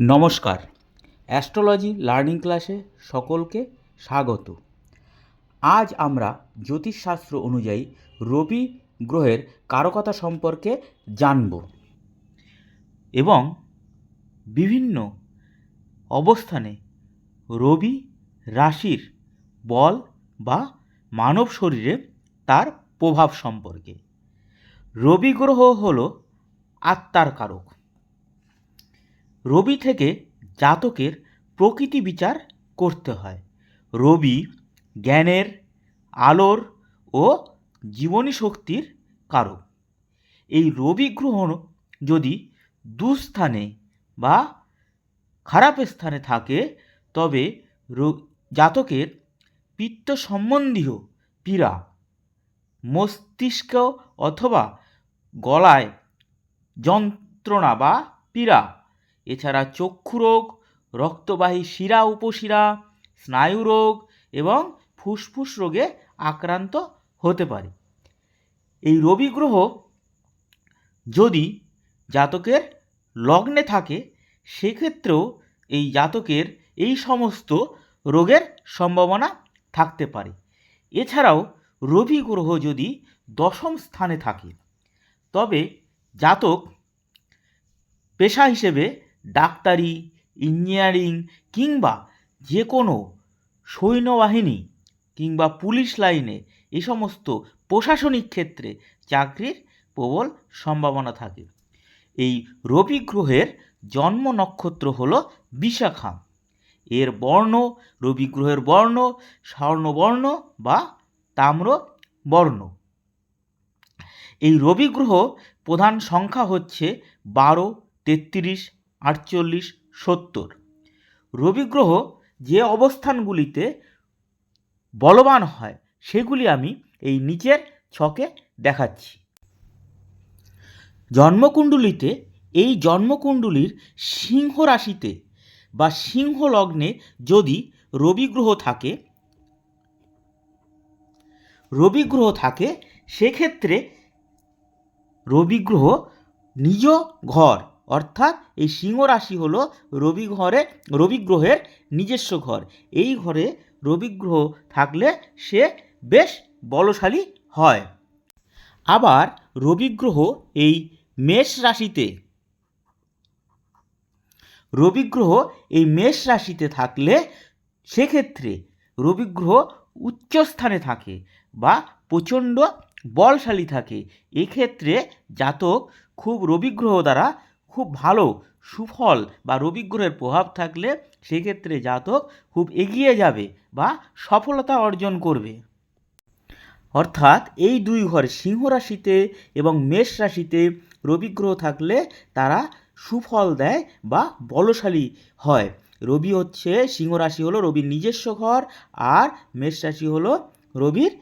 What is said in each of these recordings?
নমস্কার। Astrology learning ক্লাসে সকলকে স্বাগত। আজ আমরা জ্যোতিষশাস্ত্র অনুযায়ী রবি গ্রহের কারকতা সম্পর্কে জানব এবং বিভিন্ন অবস্থানে রবি রাশির বল বা মানব শরীরে তার প্রভাব সম্পর্কে। রবি গ্রহ হল আত্মার কারক। রবি থেকে জাতকের প্রকৃতি বিচার করতে হয়। রবি জ্ঞানের, আলোর ও জীবনী শক্তির কারক। এই রবি গ্রহ যদি দুস্থানে বা খারাপ স্থানে থাকে, তবে জাতকের পিত্ত সম্বন্ধীয় পীড়া মস্তিষ্ক অথবা গলায় যন্ত্রণা বা পীড়া এছাড়া চক্ষু রোগ রক্তবাহী শিরা, উপশিরা স্নায়ু রোগ এবং ফুসফুস রোগে আক্রান্ত হতে পারে। এই রবি গ্রহ যদি জাতকের লগ্নে থাকে, সেক্ষেত্রেও এই জাতকের এই সমস্ত রোগের সম্ভাবনা থাকতে পারে। এছাড়াও রবি গ্রহ যদি দশম স্থানে থাকে, তবে জাতক পেশা হিসেবে ডাক্তারি, ইঞ্জিনিয়ারিং কিংবা যে কোনো সৈন্যবাহিনী কিংবা পুলিশ লাইনে এ সমস্ত প্রশাসনিক ক্ষেত্রে চাকরির প্রবল সম্ভাবনা থাকে। এই রবি গ্রহের জন্ম নক্ষত্র হল বিশাখা। এর বর্ণ রবি গ্রহের বর্ণ, স্বর্ণবর্ণ বা তাম্র বর্ণ এই রবি গ্রহ প্রধান সংখ্যা হচ্ছে বারো, তেত্রিশ আটচল্লিশ, সত্তর। রবি গ্রহ যে অবস্থানগুলিতে বলবান হয়, সেগুলি আমি এই নিচের ছকে দেখাচ্ছি। জন্মকুণ্ডলিতে, এই জন্মকুণ্ডলীর সিংহ রাশিতে বা সিংহ লগ্নে যদি রবি গ্রহ থাকে, রবি গ্রহ থাকে, সেক্ষেত্রে রবি গ্রহ নিজ ঘর অর্থাৎ এই সিংহ রাশি হলো রবি ঘরে, রবি গ্রহের নিজস্ব ঘর। এই ঘরে রবি গ্রহ থাকলে সে বেশ বলশালী হয়। আবার রবি গ্রহ এই মেষ রাশিতে। রবি গ্রহ এই মেষ রাশিতে থাকলে সেক্ষেত্রে রবি গ্রহ উচ্চস্থানে থাকে বা প্রচণ্ড বলশালী থাকে। এক্ষেত্রে জাতক খুব রবি গ্রহ দ্বারা খুব ভালো, সুফল বা রবি গ্রহের প্রভাব থাকলে সেক্ষেত্রে জাতক খুব এগিয়ে যাবে বা সফলতা অর্জন করবে। অর্থাৎ এই দুই ঘর সিংহ রাশিতে এবং মেষ রাশিতে রবি গ্রহ থাকলে তারা সুফল দেয় বা বলশালী হয়। রবি হচ্ছে সিংহ রাশি হলো রবির নিজস্ব ঘর আর মেষ রাশি হলো রবির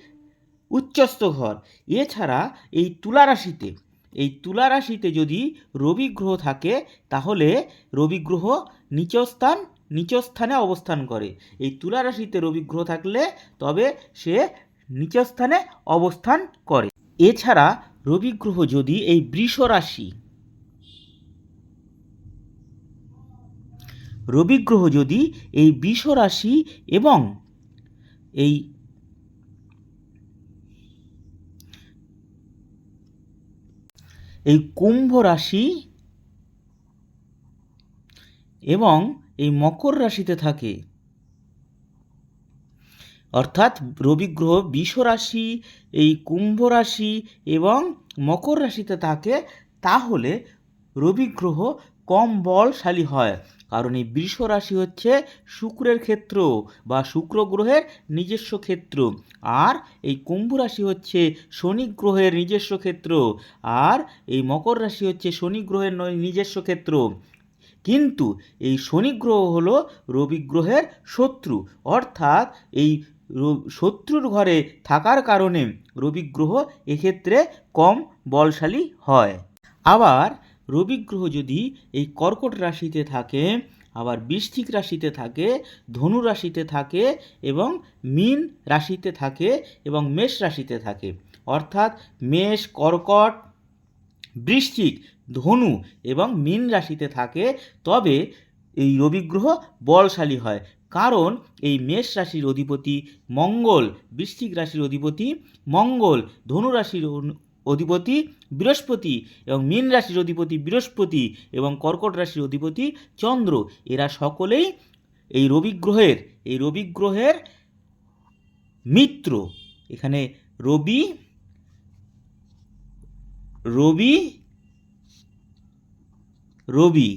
উচ্চস্থ ঘর। এছাড়া এই তুলা রাশিতে এই তুলা রাশিতে যদি রবি গ্রহ থাকে, তাহলে রবি গ্রহ নিচস্থান, নিচস্থানে অবস্থান করে। এই তুলা রাশিতে রবি গ্রহ থাকলে তবে সে নিচস্থানে অবস্থান করে। এছাড়া রবি গ্রহ যদি এই বৃষ রাশি, রবি গ্রহ যদি এই বৃষ রাশি এবং এই এই কুম্ভ রাশি এবং এই মকর রাশিতে থাকে। অর্থাৎ রবি গ্রহ বিষ রাশি, এই কুম্ভ রাশি এবং মকর রাশিতে থাকে, তাহলে রবি গ্রহ কম বলশালী হয়। কারণ এই বৃষ রাশি হচ্ছে শুক্রের ক্ষেত্র বা শুক্র গ্রহের নিজস্ব ক্ষেত্র। আর এই কুম্ভ রাশি হচ্ছে শনি গ্রহের নিজস্ব ক্ষেত্র। আর এই মকর রাশি হচ্ছে শনি গ্রহের নিজস্ব ক্ষেত্র। কিন্তু এই শনি গ্রহ হল রবি গ্রহের শত্রু। অর্থাৎ এই শত্রুর ঘরে থাকার কারণে রবি গ্রহ এক্ষেত্রে কম বলশালী হয়। আবার রবি গ্রহ যদি এই কর্কট রাশিতে থাকে, আবার বৃশ্চিক রাশিতে থাকে, ধনু রাশিতে থাকে এবং মীন রাশিতে থাকে এবং মেষ রাশিতে থাকে। অর্থাৎ মেষ, কর্কট, বৃশ্চিক, ধনু এবং মীন রাশিতে থাকে, তবে এই রবি গ্রহ বলশালী হয়। কারণ এই মেষ রাশির অধিপতি মঙ্গল, বৃশ্চিক রাশির অধিপতি মঙ্গল, ধনু রাশির অধিপতি বৃহস্পতি এবং মীন রাশির অধিপতি বৃহস্পতি এবং কর্কট রাশির অধিপতি চন্দ্র। এরা সকলেই এই রবি গ্রহের, এই রবি গ্রহের মিত্র। এখানে রবি রবি রবি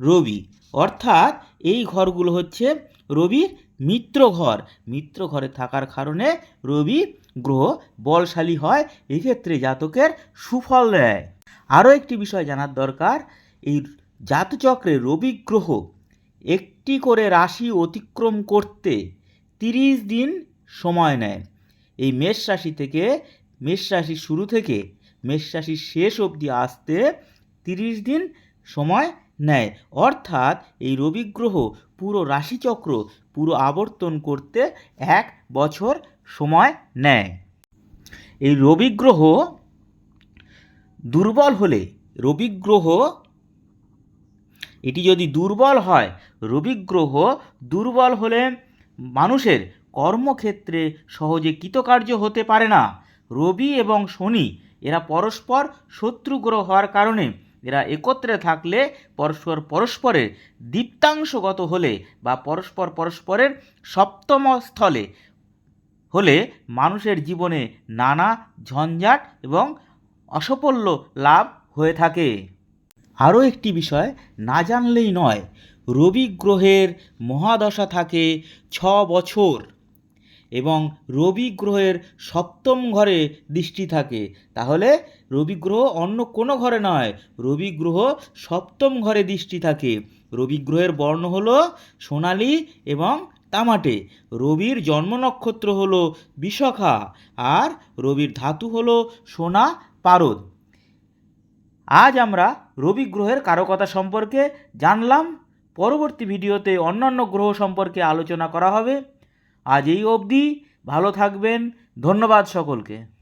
রবি। অর্থাৎ এই ঘরগুলো হচ্ছে রবির মিত্র ঘর। মিত্র ঘরে থাকার কারণে রবি গ্রহ বলশালী হয়, এক্ষেত্রে জাতকের সুফল দেয়। আরও একটি বিষয় জানার দরকার, এই জাতচক্রে রবি গ্রহ একটি করে রাশি অতিক্রম করতে তিরিশ দিন সময় নেয়। এই মেষ রাশি থেকে, মেষ রাশির শুরু থেকে মেষ রাশির শেষ অবধি আসতে তিরিশ দিন সময় নেয়। অর্থাৎ এই রবি গ্রহ পুরো রাশিচক্র পুরো আবর্তন করতে এক বছর সময় নেয়। এই রবি গ্রহ দুর্বল হলে রবি গ্রহ এটি যদি দুর্বল হয় রবি গ্রহ দুর্বল হলে মানুষের কর্মক্ষেত্রে সহজে কৃতকার্য হতে পারে না। রবি এবং শনি, এরা পরস্পর শত্রু গ্রহ হওয়ার কারণে এরা একত্রে থাকলে পরস্পর পরস্পরের দীপ্তাংশগত হলে বা পরস্পর পরস্পরের সপ্তম স্থলে হলে মানুষের জীবনে নানা ঝঞ্ঝাট এবং অসফল্য লাভ হয়ে থাকে। আরও একটি বিষয় না জানলেই নয়, রবি গ্রহের মহাদশা থাকে ছ বছর এবং রবি গ্রহের সপ্তম ঘরে দৃষ্টি থাকে। তাহলে রবি গ্রহ অন্য কোনো ঘরে নয়, রবি গ্রহ সপ্তম ঘরে দৃষ্টি থাকে। রবি গ্রহের বর্ণ হলো সোনালি এবং তামাটে রবির জন্ম নক্ষত্র হল বিশাখা আর রবির ধাতু হল সোনা পারদ। আজ আমরা রবি গ্রহের কারকতা সম্পর্কে জানলাম। পরবর্তী ভিডিওতে অন্যান্য গ্রহ সম্পর্কে আলোচনা করা হবে। আজ এই অবধি। ভালো থাকবেন। ধন্যবাদ সকলকে।